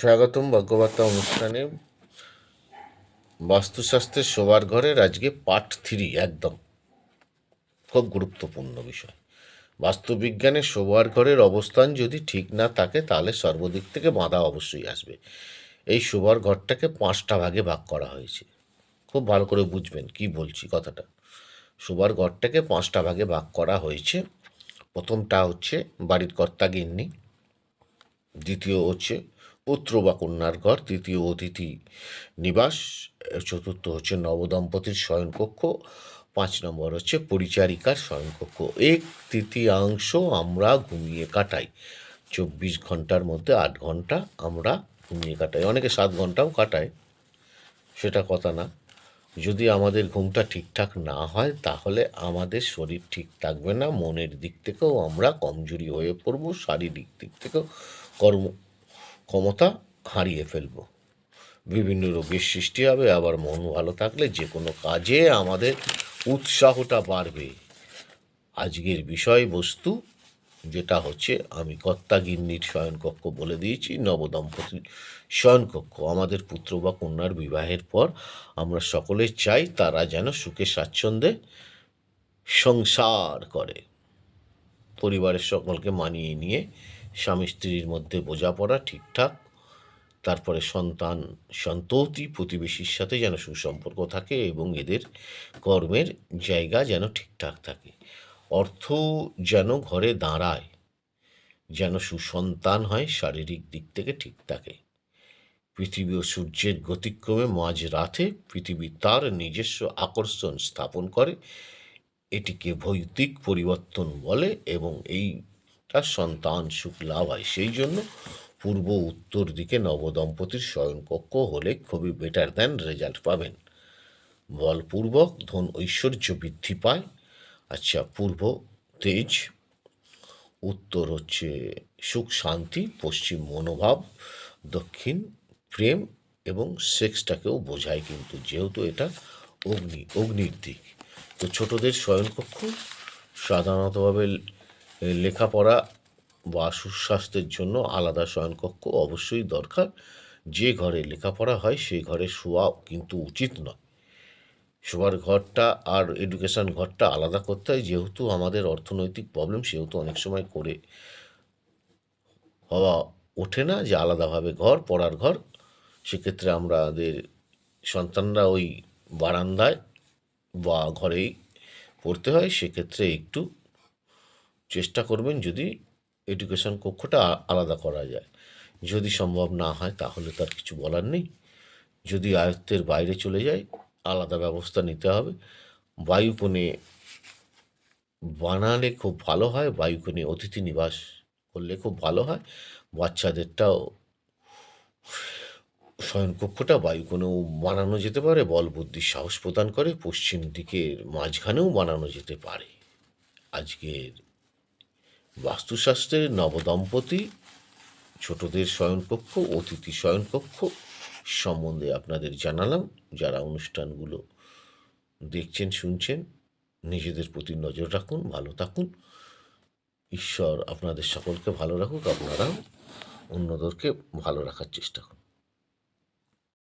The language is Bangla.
স্বাগতম ভাগ্যবার্তা অনুষ্ঠানে বাস্তুশাস্ত্রের শোবার ঘরের আজকে পার্ট থ্রি একদম। খুব গুরুত্বপূর্ণ বিষয়। বাস্তুবিজ্ঞানে শোবার ঘরের অবস্থান যদি ঠিক না থাকে, তাহলে সর্বদিক থেকে বাঁধা অবশ্যই আসবে। এই শোবার ঘরটাকে পাঁচটা ভাগে ভাগ করা হয়েছে। খুব ভালো করে বুঝবেন কি বলছি কথাটা। শোবার ঘরটাকে পাঁচটা ভাগে ভাগ করা হয়েছে। প্রথমটা হচ্ছে বাড়ির কর্তা গিন্নি দ্বিতীয় হচ্ছে পুত্র বা কন্যার ঘর, তৃতীয় অতিথি নিবাস, চতুর্থ হচ্ছে নবদম্পতির শয়নকক্ষ, পাঁচ নম্বর হচ্ছে পরিচারিকার শয়নকক্ষ। এক তৃতীয়াংশ আমরা ঘুমিয়ে কাটাই। চব্বিশ ঘণ্টার মধ্যে আট ঘণ্টা আমরা ঘুমিয়ে কাটাই। অনেকে সাত ঘন্টাও কাটায়, সেটা কথা না। যদি আমাদের ঘুমটা ঠিকঠাক না হয়, তাহলে আমাদের শরীর ঠিক থাকবে না। মনের দিক থেকেও আমরা কমজোরি হয়ে পড়ব, শারীরিক দিক থেকেও কর্ম ক্ষমতা হারিয়ে ফেলব। বিভিন্ন রোগের সৃষ্টি হবে, আবার মন ভালো থাকলে যে কোনো কাজে আমাদের উৎসাহটা বাড়বে। আজকের বিষয়বস্তু যেটা হচ্ছে, আমি কর্তা গিন্নির শয়নকক্ষ বলে দিয়েছি নবদম্পতির শয়নকক্ষ। আমাদের পুত্র বা কন্যার বিবাহের পর আমরা সকলে চাই তারা যেন সুখে স্বাচ্ছন্দ্যে সংসার করে। পরিবারের সকলকে মানিয়ে নিয়ে স্বামী স্ত্রীর মধ্যে বোঝাপড়া, ঠিকঠাক, তারপরে সন্তান সন্ততি, প্রতিবেশীর সাথে যেন সুসম্পর্ক থাকে এবং এদের কর্মের জায়গা যেন ঠিকঠাক থাকে। অর্থ যেন ঘরে দাঁড়ায়, যেন সুসন্তান হয়, শারীরিক দিক থেকে ঠিক থাকে। পৃথিবী ও সূর্যের গতিক্রমে মাঝ রাতে পৃথিবী তার নিজস্ব আকর্ষণ স্থাপন করে। এটিকে ভৌতিক পরিবর্তন বলে এবং এইটা সন্তান সুখ লাভ হয়। সেই জন্য পূর্ব উত্তর দিকে নবদম্পতির শয়নকক্ষ হলে খুবই বেটার দেন রেজাল্ট পাবেন। বলপূর্বক ধন ঐশ্বর্য বৃদ্ধি পায়। আচ্ছা পূর্ব তেজ। উত্তর হচ্ছে সুখ, শান্তি, পশ্চিম মনোভাব, দক্ষিণ প্রেম এবং সেক্সটাকেও বোঝায় কিন্তু যেহেতু এটা অগ্নি, অগ্নির দিক। তো ছোটদের শয়নকক্ষ সাধারণতভাবে লেখাপড়া বা সুস্বাস্থ্যের জন্য আলাদা শয়নকক্ষ অবশ্যই দরকার। যে ঘরে লেখাপড়া হয় সেই ঘরে শোয়া কিন্তু উচিত নয়। শোয়ার ঘরটা আর এডুকেশান ঘরটা আলাদা করতে হয়। যেহেতু আমাদের অর্থনৈতিক প্রবলেম সেহেতু অনেক সময় করে হওয়া ওঠে না যে আলাদাভাবে ঘর, পড়ার ঘর। সেক্ষেত্রে আমাদের সন্তানরা ওই বারান্দায় বা ঘরেই পড়তে হয়। সেক্ষেত্রে একটু চেষ্টা করবেন যদি এডুকেশন কক্ষটা আলাদা করা যায়। যদি সম্ভব না হয় তাহলে তার কিছু বলার নেই। যদি আয়ত্তের বাইরে চলে যায়, আলাদা ব্যবস্থা নিতে হবে। বায়ুকোণে বানালে খুব ভালো হয় বায়ুকোণে অতিথি নিবাস করলে খুব ভালো হয়। বাচ্চাদেরটাও শয়নকক্ষটা বায়ুকোণেও বানানো যেতে পারে, বল বুদ্ধি সাহস প্রদান করে, পশ্চিম দিকের মাঝখানেও বানানো যেতে পারে। আজকের বাস্তুশাস্ত্রের নবদম্পতি, ছোটদের শয়নকক্ষ, অতিথি শয়নকক্ষ সম্বন্ধে আপনাদের জানালাম। যারা অনুষ্ঠানগুলো দেখছেন, শুনছেন, নিজেদের প্রতি নজর রাখুন, ভালো থাকুন। ঈশ্বর আপনাদের সকলকে ভালো রাখুক আপনারা অন্যদেরকে ভালো রাখার চেষ্টা করুন।